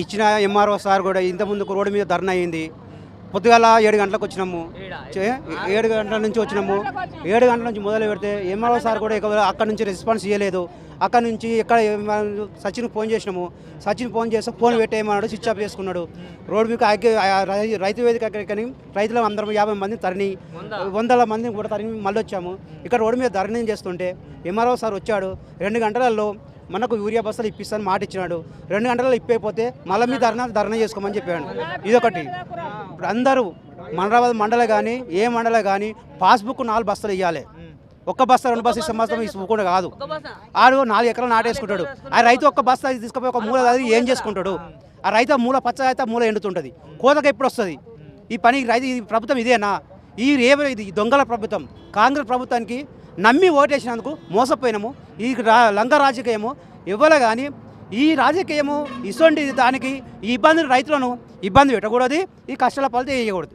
ఇచ్చిన MRO sir కూడా ఇంత ముందుకు రోడ్డు మీద ధర్నా అయింది. పొద్దుగాల ఏడు గంటలకు వచ్చినాము. ఏడు? గంటల నుంచి వచ్చినాము. ఏడు గంటల నుంచి మొదలు పెడితే ఎంఆర్ఓ సార్ కూడా అక్కడ నుంచి రెస్పాన్స్ ఇవ్వలేదు అక్కడ నుంచి ఎక్కడ సచిన్ ఫోన్ చేసినాము. సచిన్ ఫోన్ చేస్తే ఫోన్ పెట్టేయమన్నాడు స్విచ్ ఆఫ్ చేసుకున్నాడు. రోడ్డు మీకు రైతు వేదిక కానీ రైతులు అందరం యాభై మంది తరిని వందల మంది కూడా తరిని మళ్ళీ వచ్చాము ఇక్కడ రోడ్డు మీద ధరణి చేస్తుంటే ఎంఆర్ఓ సార్ వచ్చాడు. రెండు గంటలలో మనకు యూరియా బస్తాలు ఇప్పిస్తాను మాట ఇచ్చినాడు. రెండు గంటల్లో ఇప్పైపోతే మళ్ళీ మీ ధర్నా ధర్నా చేసుకోమని చెప్పాడు. ఇదొకటి. ఇప్పుడు అందరూ మండలాబాద్ మండలం కానీ ఏ మండలం కానీ పాస్బుక్ నాలుగు బస్తాలు ఇవ్వాలి ఒక్క బస్తా రెండు బస్తా ఇస్తే మాత్రం ఇవ్వకుండా కాదు. ఆడు నాలుగు ఎకరాలు నాటేసుకుంటాడు. ఆ రైతు ఒక్క బస్తా తీసుకుపోయి ఒక మూల అది ఏం చేసుకుంటాడు? ఆ రైతు మూల పచ్చ అయితే మూల ఎండుతుంటుంది. కోతకు ఎప్పుడు వస్తుంది? ఈ పని రైతు ఈ ప్రభుత్వం ఇదేనా? ఈ రేవ ఇది దొంగల ప్రభుత్వం. కాంగ్రెస్ ప్రభుత్వానికి నమ్మి ఓటేసినందుకు మోసపోయినాము. ఈ రా- లంగ రాజకీయము ఇవ్వలే కానీ ఈ రాజకీయము ఇటువంటి దానికి ఈ ఇబ్బందులు రైతులను ఇబ్బంది పెట్టకూడదు ఈ కష్టాల పాలు చేయకూడదు